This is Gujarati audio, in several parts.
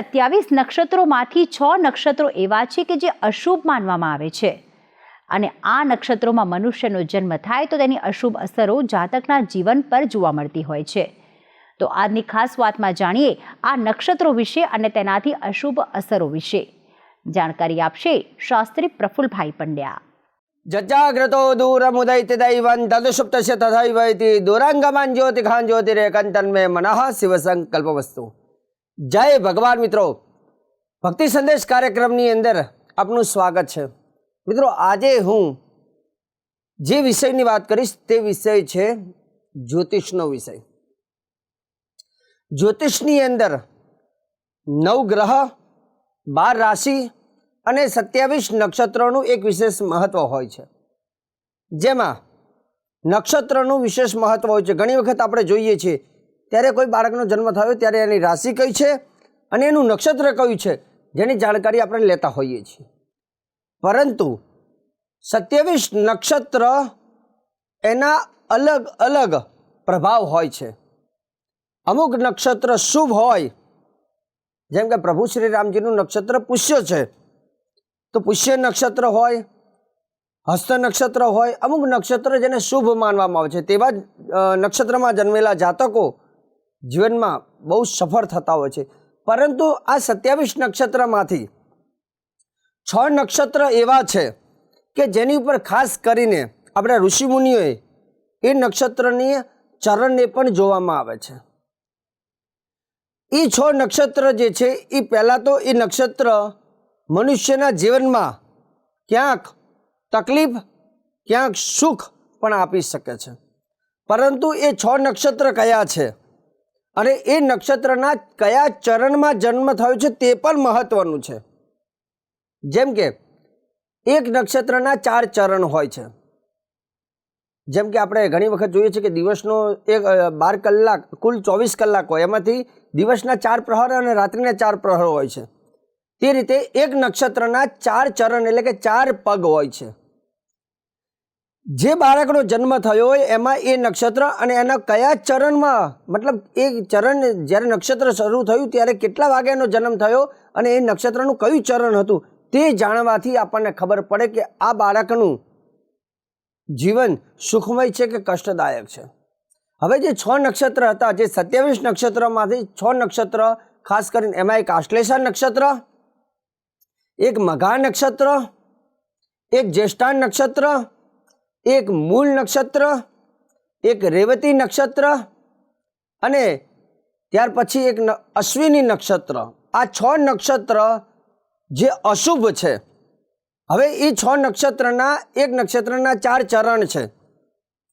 સત્યાવીસ નક્ષત્રોમાંથી છ નક્ષત્રો એવા છે કે જે અશુભ માનવામાં આવે છે. અને આ નક્ષત્રોમાં મનુષ્યનો જન્મ થાય તો તેની અશુભ અસરો જાતકના જીવન પર જોવા મળતી હોય છે. તો આજની ખાસ વાતમાં જાણીએ આ નક્ષત્રો વિશે અને તેનાથી અશુભ અસરો વિશે. જાણકારી આપશે શાસ્ત્રી પ્રફુલભાઈ પંડ્યા. જજાગ્રતો દૂરમુદૈતિ દૈવં તદુષુપ્તસ્ય તથૈવ ઇતિ દુરાંગમાન જ્યોતિખાન જ્યોતિરેકંતન્મે મનઃ શિવસંકલ્પવસ્તુ. જય ભગવાન મિત્રો. ભક્તિ સંદેશ કાર્યક્રમની અંદર આપનું સ્વાગત છે. મિત્રો, આજે હું જે વિષયની વાત કરીશ તે વિષય છે જ્યોતિષનો વિષય. જ્યોતિષની અંદર નવ ગ્રહ, બાર રાશિ અને સત્યાવીસ નક્ષત્રોનું એક વિશેષ મહત્વ હોય છે. જેમાં નક્ષત્રનું વિશેષ મહત્વ હોય છે. ઘણી વખત આપણે જોઈએ છીએ ત્યારે કોઈ બાળકનો જન્મ થયો ત્યારે એની રાશિ કઈ છે અને એનું નક્ષત્ર કયું છે જેની જાણકારી આપણે લેતા હોઈએ છીએ. પરંતુ સત્યાવીસ નક્ષત્ર એના અલગ અલગ પ્રભાવ હોય છે. અમુક નક્ષત્ર શુભ હોય, જેમ કે પ્રભુ શ્રી રામજીનું નક્ષત્ર પુષ્ય છે. તો પુષ્ય નક્ષત્ર હોય, હસ્ત નક્ષત્ર હોય, અમુક નક્ષત્ર જેને શુભ માનવામાં આવે છે. તેવા નક્ષત્રમાં જન્મેલા જાતકો જીવનમાં બહુ સફળ થતા હોય છે. પરંતુ આ સત્યાવીસ નક્ષત્રમાંથી છ નક્ષત્ર એવા છે કે જેની ઉપર ખાસ કરીને આપણા ઋષિમુનિઓએ એ નક્ષત્રની ચરણને પણ જોવામાં આવે છે. એ છ નક્ષત્ર જે છે એ પહેલાં તો એ નક્ષત્ર મનુષ્યના જીવનમાં ક્યાંક તકલીફ, ક્યાંક સુખ પણ આપી શકે છે. પરંતુ એ છ નક્ષત્ર કયા છે? અને એ નક્ષત્રના કયા ચરણમાં જન્મ થયો છે તે પણ મહત્વનું છે. જેમ કે, એક નક્ષત્રના ચાર ચરણ હોય છે. જેમ કે આપણે ઘણી વખત જોઈએ છીએ કે દિવસનો એક બાર કલાક, કુલ ચોવીસ કલાક હોય. એમાંથી દિવસના ચાર પ્રહર અને રાત્રિના ચાર પ્રહર હોય છે. તે રીતે એક નક્ષત્રના ચાર ચરણ એટલે કે ચાર પગ હોય છે. જે બાળકનો જન્મ થયો હોય, એમાં એ નક્ષત્ર અને એના કયા ચરણમાં? મતલબ એ ચરણ જ્યારે નક્ષત્ર શરૂ થયું ત્યારે કેટલા વાગ્યાનો જન્મ થયો અને એ નક્ષત્રનું કયું ચરણ હતું તે જાણવાથી આપણને ખબર પડે કે આ બાળકનું જીવન સુખમય છે કે કષ્ટદાયક છે. હવે જે છ નક્ષત્ર હતા, જે સત્યાવીસ નક્ષત્રમાંથી છ નક્ષત્ર, ખાસ કરીને એમાં એક આશ્લેષા નક્ષત્ર, એક મઘા નક્ષત્ર, એક જ્યેષ્ઠા નક્ષત્ર એક મૂળ નક્ષત્ર, એક રેવતી નક્ષત્ર અને ત્યાર પછી એક અશ્વિની નક્ષત્ર. આ છ નક્ષત્ર જે અશુભ છે. હવે એ છ નક્ષત્રના, એક નક્ષત્રના ચાર ચરણ છે.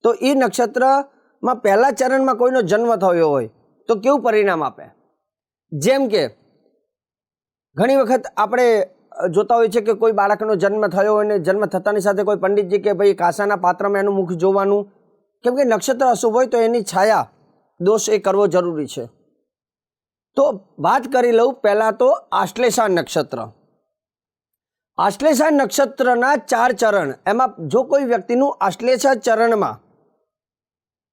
તો એ નક્ષત્રમાં પહેલા ચરણમાં કોઈનો જન્મ થયો હોય તો કેવું પરિણામ આપે? જેમ કે, ઘણી વખત આપણે જોતા હોય છે કે કોઈ બાળકનો જન્મ થયો હોય ને જન્મ થતાની સાથે કોઈ પંડિતજી કે ભાઈ કાંસાના પાત્રમાં એનું મુખ જોવાનું, કેમ કે નક્ષત્ર અશુભ હોય તો એની છાયા દોષ એ કરવો જરૂરી છે. તો વાત કરી લઉં પહેલાં તો આશ્લેષા નક્ષત્ર. આશ્લેષા નક્ષત્રના ચાર ચરણ, એમાં જો કોઈ વ્યક્તિનું આશ્લેષા ચરણમાં,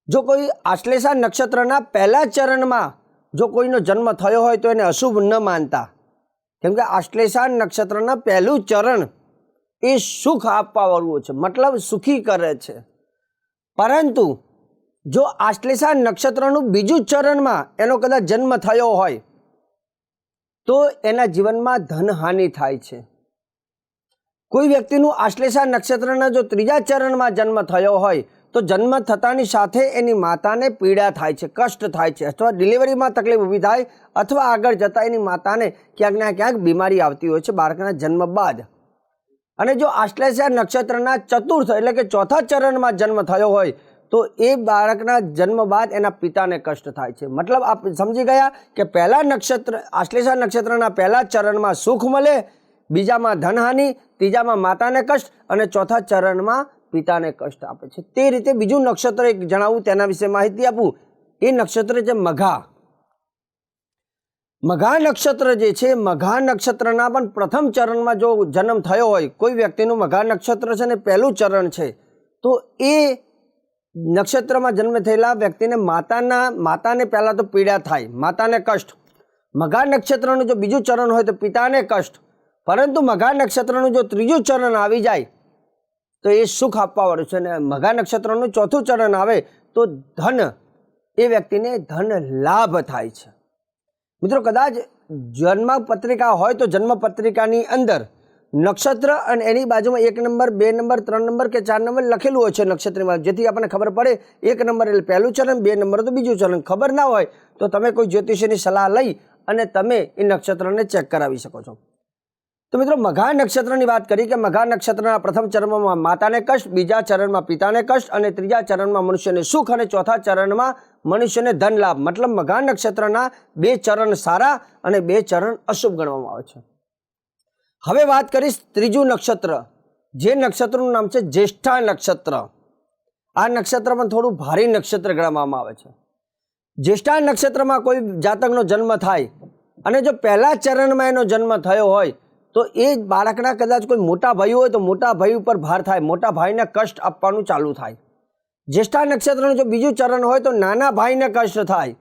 જો કોઈ આશ્લેષા નક્ષત્રના પહેલા ચરણમાં જો કોઈનો જન્મ થયો હોય તો એને અશુભ ન માનતા. કેમ કે આશ્લેષા નક્ષત્રના પહેલું ચરણ એ સુખ આપવાવાળું છે, મતલબ સુખી કરે છે. પરંતુ જો આશ્લેષા નક્ષત્રનું બીજું ચરણમાં એનો કદાચ જન્મ થયો હોય, તો એના જીવનમાં ધનહાનિ થાય છે. કોઈ વ્યક્તિનું આશ્લેષા નક્ષત્રના જો ત્રીજા ચરણમાં જન્મ થયો હોય તો જન્મ થતાની સાથે એની માતાને પીડા થાય છે, કષ્ટ થાય છે અથવા ડિલિવરીમાં તકલીફ ઊભી થાય અથવા આગળ જતાં એની માતાને ક્યાંક ને ક્યાંક બીમારી આવતી હોય છે, બાળકના જન્મ બાદ. અને જો આશ્લેષા નક્ષત્રના ચતુર્થ એટલે કે ચોથા ચરણમાં જન્મ થયો હોય, તો એ બાળકના જન્મ બાદ એના પિતાને કષ્ટ થાય છે. મતલબ આપ સમજી ગયા કે પહેલા નક્ષત્ર આશ્લેષા નક્ષત્રના પહેલા ચરણમાં સુખ મળે, બીજામાં ધનહાનિ, ત્રીજામાં માતાને કષ્ટ અને ચોથા ચરણમાં પિતાને કષ્ટ આપે છે. તે રીતે બીજું નક્ષત્ર એક જણાવું, તેના વિશે માહિતી આપું. એ નક્ષત્ર છે મઘા. મઘા નક્ષત્ર જે છે, મઘા નક્ષત્રના પણ પ્રથમ ચરણમાં જો જન્મ થયો હોય, કોઈ વ્યક્તિનું મઘા નક્ષત્ર છે ને પહેલું ચરણ છે, તો એ નક્ષત્રમાં જન્મ થયેલા વ્યક્તિને માતાના, માતાને પહેલાં તો પીડા થાય, માતાને કષ્ટ. મઘા નક્ષત્રનું જો બીજું ચરણ હોય તો પિતાને કષ્ટ. પરંતુ મઘા નક્ષત્રનું જો ત્રીજું ચરણ આવી જાય તો એ સુખ આપવાવાળું છે અને મઘા નક્ષત્રનું ચોથું ચરણ આવે તો ધન, એ વ્યક્તિને ધન લાભ થાય છે. મિત્રો, કદાચ જન્મ પત્રિકા હોય તો જન્મ પત્રિકાની અંદર નક્ષત્ર અને એની બાજુમાં એક નંબર, બે નંબર, ત્રણ નંબર કે ચાર નંબર લખેલું હોય છે નક્ષત્રમાં. જેથી આપણને ખબર પડે, એક નંબર એટલે પહેલું ચરણ, બે નંબર તો બીજું ચરણ. ખબર ના હોય તો તમે કોઈ જ્યોતિષીની સલાહ લઈ અને તમે એ નક્ષત્રને ચેક કરાવી શકો છો. તો મિત્રો મઘા નક્ષત્રની વાત કરી કે મઘા નક્ષત્રના પ્રથમ ચરણમાં માતાને કષ્ટ, બીજા ચરણમાં પિતાને કષ્ટ અને ત્રીજા ચરણમાં મનુષ્યને સુખ અને ચોથા ચરણમાં મનુષ્યને ધન લાભ. મતલબ મઘા નક્ષત્રના બે ચરણ સારા અને બે ચરણ અશુભ ગણવામાં આવે છે. હવે વાત કરીશ ત્રીજું નક્ષત્ર. જે નક્ષત્રનું નામ છે જ્યેષ્ઠા નક્ષત્ર. આ નક્ષત્ર પણ થોડું ભારે નક્ષત્ર ગણવામાં આવે છે. જ્યેષ્ઠા નક્ષત્રમાં કોઈ જાતકનો જન્મ થાય અને જો પહેલા ચરણમાં એનો જન્મ થયો હોય તો એ બાળકના કદાચ કોઈ મોટા ભાઈ હોય તો મોટા ભાઈ ઉપર ભાર થાય, મોટા ભાઈને કષ્ટ આપવાનું ચાલુ થાય. જ્યેષ્ઠા નક્ષત્રનું જો બીજું ચરણ હોય તો નાના ભાઈને કષ્ટ થાય.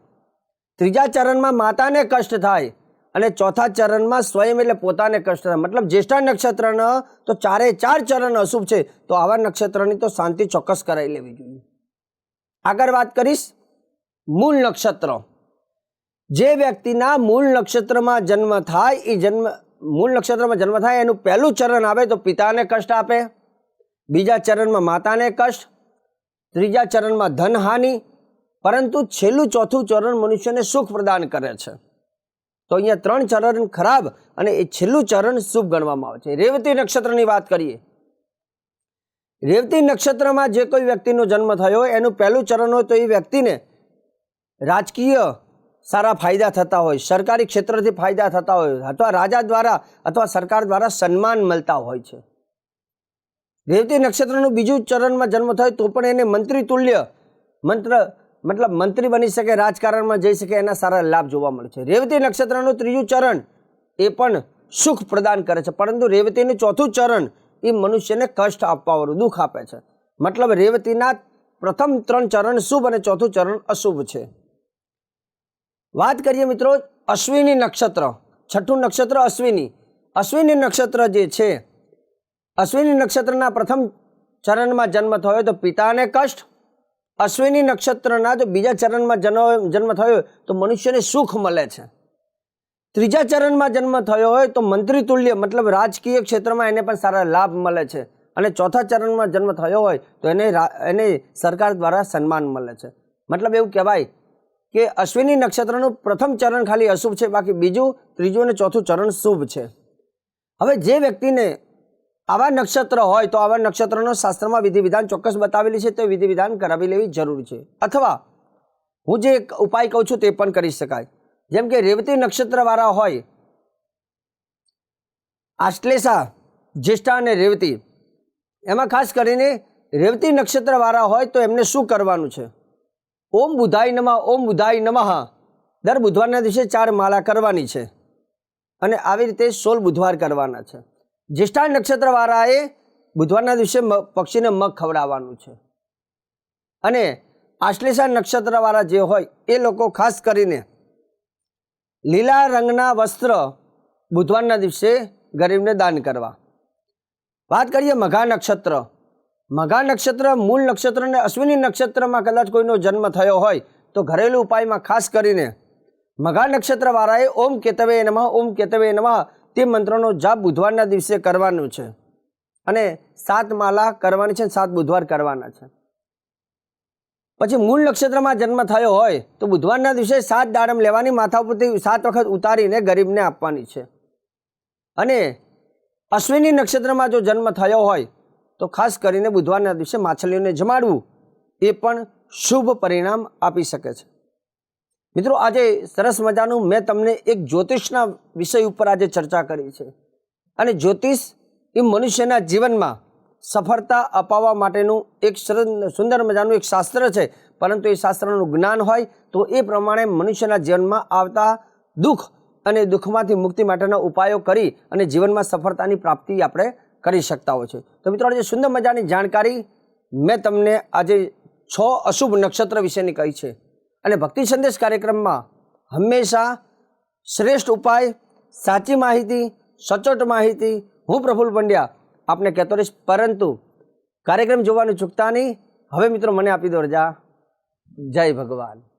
ત્રીજા ચરણમાં માતાને કષ્ટ થાય અને ચોથા ચરણમાં સ્વયં એટલે પોતાને કષ્ટ થાય. મતલબ જ્યેષ્ઠા નક્ષત્રનો તો ચારે ચાર ચરણ અશુભ છે, તો આવા નક્ષત્રની તો શાંતિ ચોક્કસ કરાવી લેવી જોઈએ. આગળ વાત કરીશ, મૂળ નક્ષત્ર. જે વ્યક્તિના મૂળ નક્ષત્રમાં જન્મ થાય, એ જન્મ મૂળ નક્ષત્રમાં જન્મ થાય, એનું પહેલું ચરણ આવે તો પિતાને કષ્ટ આપે, બીજા ચરણમાં માતાને કષ્ટ, ત્રીજા ચરણમાં ધનહાનિ, પરંતુ છેલ્લું ચોથું ચરણ મનુષ્યને સુખ પ્રદાન કરે છે. તો અહીંયા ત્રણ ચરણ ખરાબ અને એ છેલ્લું ચરણ શુભ ગણવામાં આવે છે. રેવતી નક્ષત્રની વાત કરીએ. રેવતી નક્ષત્રમાં જે કોઈ વ્યક્તિનો જન્મ થયો, એનું પહેલું ચરણ હોય તો એ વ્યક્તિને રાજકીય સારા ફાયદા થતા હોય, સરકારી ક્ષેત્રથી ફાયદા થતા હોય, અથવા રાજા દ્વારા અથવા સરકાર દ્વારા સન્માન મળતા હોય છે. રેવતી નક્ષત્રનું બીજું ચરણમાં જન્મ થાય તો પણ એને મંત્રી તુલ્ય, મંત્ર, મતલબ મંત્રી બની શકે, રાજકારણમાં જઈ શકે, એના સારા લાભ જોવા મળે છે. રેવતી નક્ષત્રનું ત્રીજું ચરણ એ પણ સુખ પ્રદાન કરે છે, પરંતુ રેવતીનું ચોથું ચરણ એ મનુષ્યને કષ્ટ આપવાવાળું દુઃખ આપે છે. મતલબ રેવતીના પ્રથમ ત્રણ ચરણ શુભ અને ચોથું ચરણ અશુભ છે. વાત કરીએ મિત્રો અશ્વિની નક્ષત્ર. છઠ્ઠું નક્ષત્ર અશ્વિની. અશ્વિની નક્ષત્ર જે છે, અશ્વિની નક્ષત્રના પ્રથમ ચરણમાં જન્મ થયો તો પિતાને કષ્ટ. અશ્વિની નક્ષત્રના જો બીજા ચરણમાં જન્મ જન્મ થયો તો મનુષ્યને સુખ મળે છે. ત્રીજા ચરણમાં જન્મ થયો હોય તો મંત્રી તુલ્ય મતલબ રાજકીય ક્ષેત્રમાં એને પણ સારા લાભ મળે છે. અને ચોથા ચરણમાં જન્મ થયો હોય તો એને એને સરકાર દ્વારા સન્માન મળે છે. મતલબ એવું કહેવાય કે અશ્વિની નક્ષત્રનું પ્રથમ ચરણ ખાલી અશુભ છે, બાકી બીજું, ત્રીજું અને ચોથું ચરણ શુભ છે. હવે જે વ્યક્તિને આવા નક્ષત્ર હોય તો આવા નક્ષત્રનો શાસ્ત્રમાં વિધિ વિધાન ચોક્કસ બતાવેલી છે, તે વિધિ વિધાન કરાવી લેવી જરૂરી છે. અથવા હું જે એક ઉપાય કહું છું તે પણ કરી શકાય. જેમ કે રેવતી નક્ષત્રવાળા હોય, આશ્લેષા, જ્યેષ્ઠા અને રેવતી, એમાં ખાસ કરીને રેવતી નક્ષત્રવાળા હોય તો એમને શું કરવાનું છે? ઓમ બુધાય નમઃ, ઓમ બુધાય નમઃ. દર બુધવારના દિવસે ચાર માળા કરવાની છે અને આવી રીતે સોળ બુધવાર કરવાના છે. જ્યેષ્ઠા નક્ષત્રવાળાએ બુધવારના દિવસે પક્ષીને મગ ખવડાવવાનું છે. અને આશ્લેષા નક્ષત્રવાળા જે હોય એ લોકો ખાસ કરીને લીલા રંગના વસ્ત્ર બુધવારના દિવસે ગરીબને દાન કરવા. વાત કરીએ મઘા નક્ષત્ર. મઘા નક્ષત્ર, મૂળ નક્ષત્ર અને અશ્વિની નક્ષત્રમાં કદાચ કોઈનો જન્મ થયો હોય તો ઘરેલું ઉપાયમાં ખાસ કરીને મઘા નક્ષત્રવાળાએ ઓમ કેતવે નમઃ, ઓમ કેતવે નમઃ તે મંત્રનો જાપ બુધવારના દિવસે કરવાનું છે. અને સાત માલા કરવાની છે સાત બુધવાર કરવાના છે. પછી મૂળ નક્ષત્રમાં જન્મ થયો હોય તો બુધવારના દિવસે સાત દાડમ લેવાની માથા ઉપરથી સાત વખત ઉતારીને ગરીબને આપવાની છે. અને અશ્વિની નક્ષત્રમાં જો જન્મ થયો હોય તો ખાસ કરીને બુધવારના દિવસે માછલીઓને જમાડવું એ પણ શુભ પરિણામ આપી શકે છે. મિત્રો, આજે સરસ મજાનું મેં તમને એક જ્યોતિષના વિષય ઉપર આજે ચર્ચા કરી છે. અને જ્યોતિષ એ મનુષ્યના જીવનમાં સફળતા અપાવવા માટેનું એક સુંદર મજાનું એક શાસ્ત્ર છે. પરંતુ એ શાસ્ત્રનું જ્ઞાન હોય તો એ પ્રમાણે મનુષ્યના જીવનમાં આવતા દુઃખ અને દુઃખમાંથી મુક્તિ માટેના ઉપાયો કરી અને જીવનમાં સફળતાની પ્રાપ્તિ આપણે કરી શકતા હોય છે. તો મિત્રો, આજે સુંદર મજાની જાણકારી મેં તમને આજે છ અશુભ નક્ષત્ર વિશેની કહી છે. અને ભક્તિ સંદેશ કાર્યક્રમમાં હંમેશા શ્રેષ્ઠ ઉપાય, સાચી માહિતી, સચોટ માહિતી હું પ્રફુલ્લ પંડ્યા આપને કહેતો રહીશ. પરંતુ કાર્યક્રમ જોવાનું ચૂકતા નહીં. હવે મિત્રો મને આપી દો રજા. જય ભગવાન.